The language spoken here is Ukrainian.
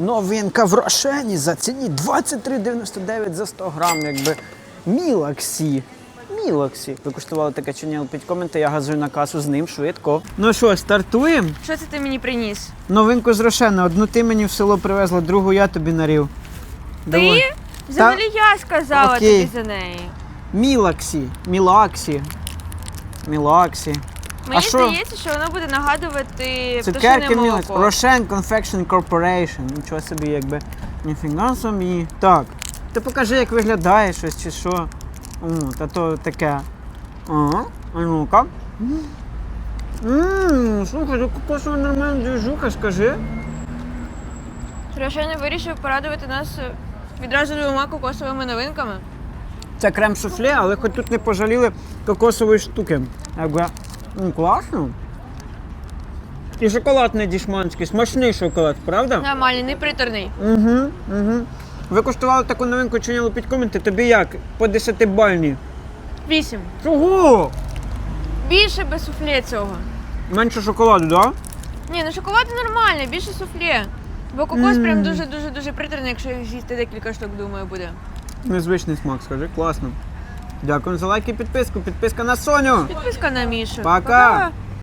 Новинка в Рошені за ціні 23,99 за 100 грам, якби Мілаксі. Мілаксі. Ви куштували таке чи ні? Під коменти, я газую на касу з ним швидко. Ну що, стартуємо? Що це ти мені приніс? Новинку з Рошена. Одну ти мені в село привезла, другу я тобі нарів. Давай. Ти? Взагалі я сказала Окей. тобі за неї. Мілаксі. Мілаксі. Мілаксі. Мені що? здається, що воно буде нагадувати Цукерки пташине молоко. Рошен Confection Corporation. Нічого собі, якби. Ніфіга собі. Так. Ти покажи, як виглядає щось чи що. О, та то таке. Ага. А ну-ка. Ммм, слухай, ну кокосова нормальна движуха, скажи. Рошеня вирішив порадувати нас е, відразу двома кокосовими новинками. Це крем суфле, але хоч тут не пожаліли кокосової штуки. Якби. Ну, класно. І шоколад не дішманський, смачний шоколад, правда? Нормальний, не приторний. Угу, угу. Ви куштували таку новинку чи під коменти? Тобі як? По 10 бальні. Вісім. Чого? Більше без суфле цього. Менше шоколаду, так? Да? Ні, ну шоколад нормальний, більше суфле. Бо кокос Мм. прям дуже-дуже дуже приторний, якщо їх з'їсти декілька штук, думаю, буде. Незвичний смак, скажи, класно. Дякую за лайк і підписку. Підписка на Соню. Підписка на Мішу. Пока.